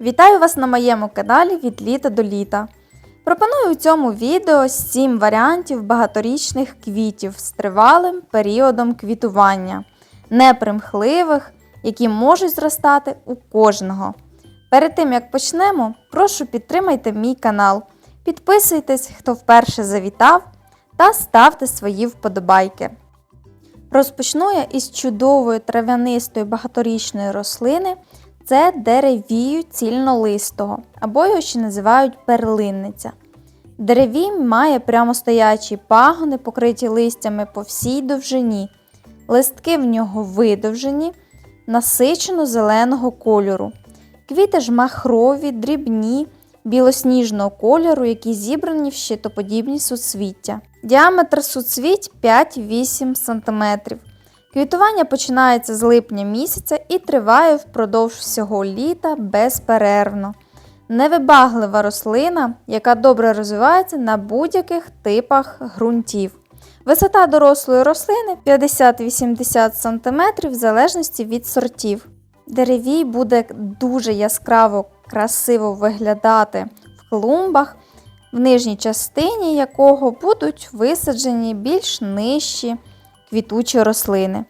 Вітаю вас на моєму каналі від літа до літа. Пропоную у цьому відео 7 варіантів багаторічних квітів з тривалим періодом квітування, непримхливих, які можуть зростати у кожного. Перед тим як почнемо, прошу підтримайте мій канал, підписуйтесь, хто вперше завітав, та ставте свої вподобайки. Розпочну я із чудової трав'янистої багаторічної рослини. Це деревію цільнолистого, або його ще називають перлинниця. Деревій має прямостоячі пагони, покриті листями по всій довжині. Листки в нього видовжені, насичено зеленого кольору. Квіти ж махрові, дрібні, білосніжного кольору, які зібрані в щитоподібні суцвіття. Діаметр суцвіть 5-8 см. Квітування починається з липня місяця і триває впродовж всього літа безперервно. Невибаглива рослина, яка добре розвивається на будь-яких типах ґрунтів. Висота дорослої рослини 50-80 см в залежності від сортів. Деревій буде дуже яскраво красиво виглядати в клумбах, в нижній частині якого будуть висаджені більш нижчі квітучі рослини.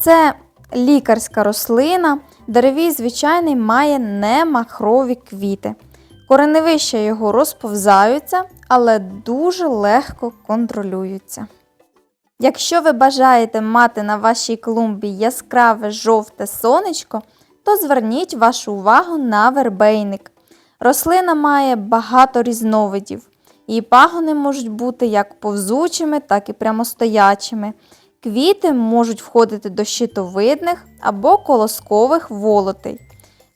Це лікарська рослина, деревій звичайний має не махрові квіти. Кореневища його розповзаються, але дуже легко контролюються. Якщо ви бажаєте мати на вашій клумбі яскраве жовте сонечко, то зверніть вашу увагу на вербейник. Рослина має багато різновидів. Її пагони можуть бути як повзучими, так і прямостоячими. Квіти можуть входити до щитовидних або колоскових волотей.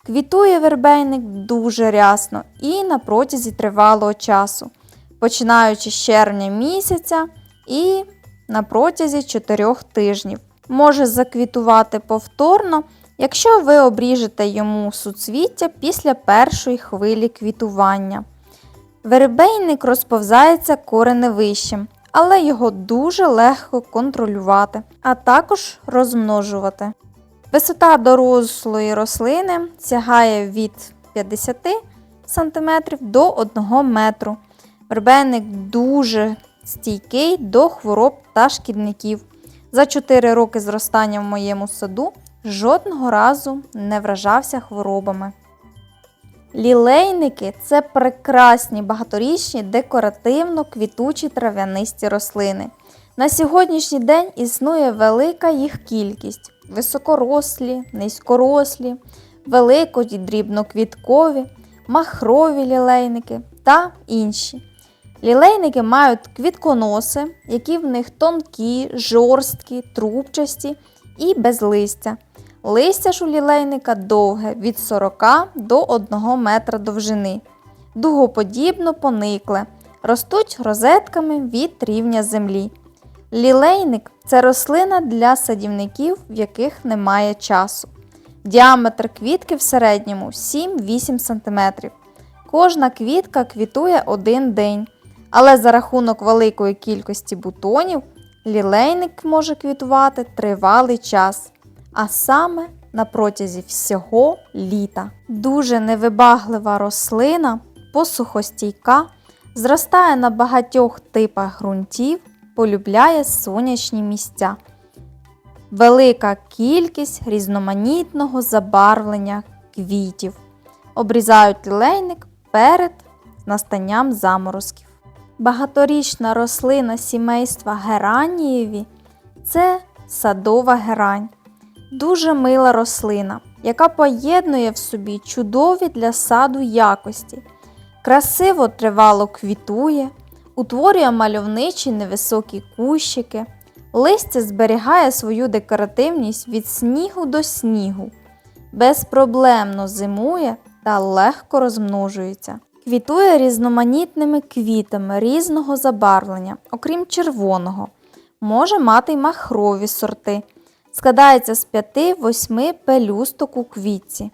Квітує вербейник дуже рясно і на протязі тривалого часу, починаючи з червня місяця і на протязі 4 тижнів. Може заквітувати повторно, якщо ви обріжете йому суцвіття після першої хвилі квітування. Вербейник розповзається кореневищем, але його дуже легко контролювати, а також розмножувати. Висота дорослої рослини сягає від 50 см до 1 метру. Вербейник дуже стійкий до хвороб та шкідників. За 4 роки зростання в моєму саду жодного разу не вражався хворобами. Лілейники це прекрасні багаторічні декоративно-квітучі трав'янисті рослини. На сьогоднішній день існує велика їх кількість: високорослі, низькорослі, велико- і дрібноквіткові, махрові лілейники та інші. Лілейники мають квітконоси, які в них тонкі, жорсткі, трубчасті і без листя. Листя ж у лілейника довге від 40 до 1 метра довжини. Дугоподібно поникле, ростуть розетками від рівня землі. Лілейник це рослина для садівників, в яких немає часу. Діаметр квітки в середньому 7-8 см. Кожна квітка квітує один день, але за рахунок великої кількості бутонів лілейник може квітувати тривалий час а саме на протязі всього літа. Дуже невибаглива рослина, посухостійка, зростає на багатьох типах ґрунтів, полюбляє сонячні місця. Велика кількість різноманітного забарвлення квітів. Обрізають лілейник перед настанням заморозків. Багаторічна рослина сімейства геранієві це садова герань. Дуже мила рослина, яка поєднує в собі чудові для саду якості, красиво тривало квітує, утворює мальовничі невисокі кущики, листя зберігає свою декоративність від снігу до снігу, безпроблемно зимує та легко розмножується. Квітує різноманітними квітами різного забарвлення, окрім червоного, може мати й махрові сорти складається з 5-8 пелюсток у квітці.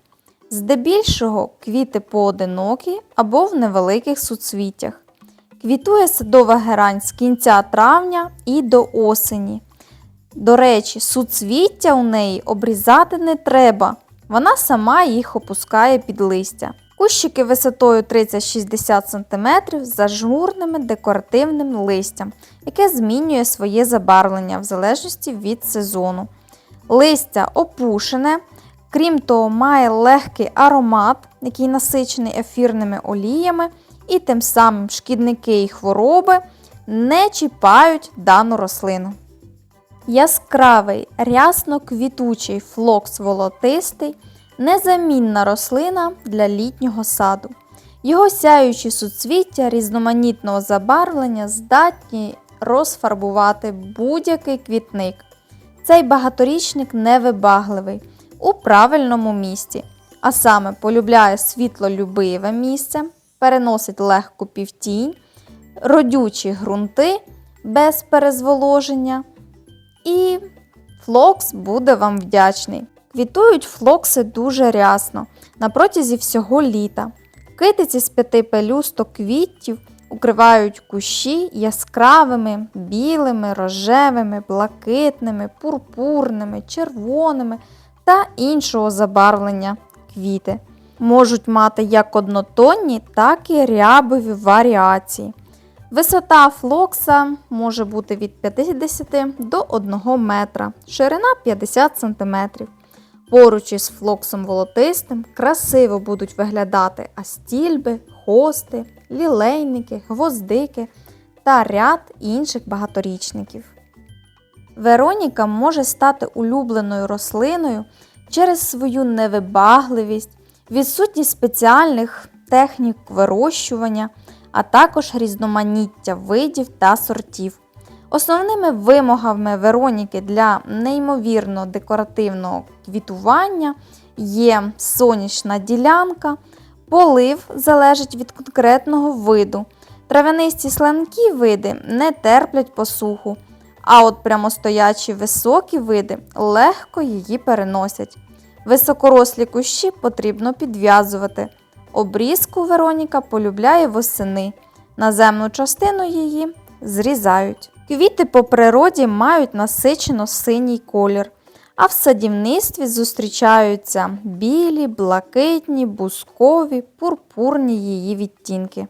Здебільшого квіти поодинокі або в невеликих суцвіттях. Квітує садова герань з кінця травня і до осені. До речі, суцвіття у неї обрізати не треба, вона сама їх опускає під листя. Кущики висотою 30-60 см з ажурними декоративним листям, яке змінює своє забарвлення в залежності від сезону. Листя опушене, крім того, має легкий аромат, який насичений ефірними оліями, і тим самим шкідники і хвороби не чіпають дану рослину. Яскравий, рясно квітучий флокс волотистий незамінна рослина для літнього саду. Його сяючі суцвіття різноманітного забарвлення здатні розфарбувати будь-який квітник. Цей багаторічник невибагливий у правильному місці, а саме полюбляє світлолюбиве місце, переносить легку півтінь, родючі ґрунти без перезволоження. І флокс буде вам вдячний. Квітують флокси дуже рясно на протязі всього літа. Китиці з п'яти пелюсток квітів укривають кущі яскравими, білими, рожевими, блакитними, пурпурними, червоними та іншого забарвлення квіти. Можуть мати як однотонні, так і рябові варіації. Висота флокса може бути від 50 до 1 метра, ширина 50 см. Поруч із флоксом волотистим красиво будуть виглядати астільби, хости, лілейники, гвоздики та ряд інших багаторічників. Вероніка може стати улюбленою рослиною через свою невибагливість, відсутність спеціальних технік вирощування, а також різноманіття видів та сортів. Основними вимогами Вероніки для неймовірно декоративного квітування є сонячна ділянка, полив залежить від конкретного виду. Травянисті сланкі види не терплять посуху, а от прямостоячі високі види легко її переносять. Високорослі кущі потрібно підв'язувати. Обрізку Вероніка полюбляє восени. Наземну частину її зрізають. Квіти по природі мають насичено синій колір, а в садівництві зустрічаються білі, блакитні, бускові, пурпурні її відтінки.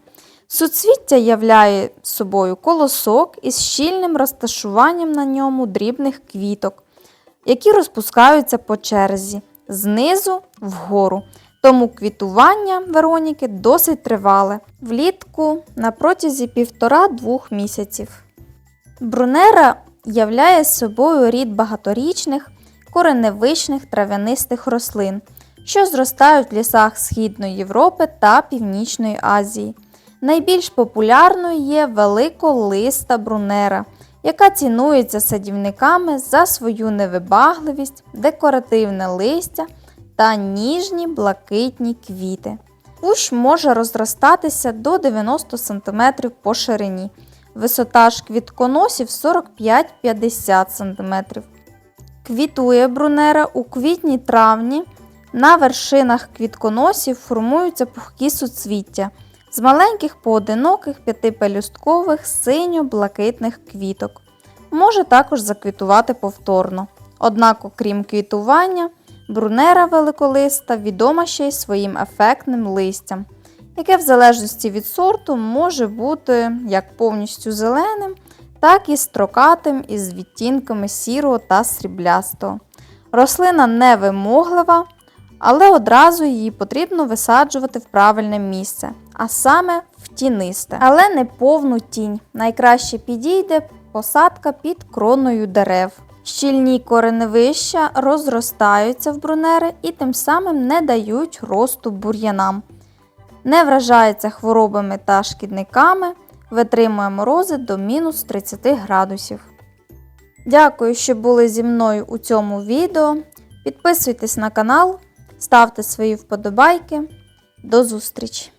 Суцвіття являє собою колосок із щільним розташуванням на ньому дрібних квіток, які розпускаються по черзі знизу вгору. Тому квітування Вероніки досить тривале, влітку на протязі півтора-двох місяців. Брунера являє собою рід багаторічних кореневичних трав'янистих рослин, що зростають в лісах Східної Європи та Північної Азії. Найбільш популярною є великолиста брунера, яка цінується садівниками за свою невибагливість, декоративне листя та ніжні блакитні квіти. Кущ може розростатися до 90 см по ширині. Висота ж квітконосів 45-50 см. Квітує брунера у квітні-травні. На вершинах квітконосів формуються пухкі суцвіття з маленьких поодиноких п'ятипелюсткових синьо-блакитних квіток. Може також заквітувати повторно. Однак, окрім квітування, брунера великолиста відома ще й своїм ефектним листям, яке в залежності від сорту може бути як повністю зеленим, так і строкатим із відтінками сірого та сріблястого. Рослина невимоглива, але одразу її потрібно висаджувати в правильне місце, а саме в тінисте, але не повну тінь. Найкраще підійде посадка під кроною дерев. Щільні кореневища розростаються в брунери і тим самим не дають росту бур'янам. Не вражається хворобами та шкідниками, витримує морози до мінус 30 градусів. Дякую, що були зі мною у цьому відео. Підписуйтесь на канал, ставте свої вподобайки. До зустрічі!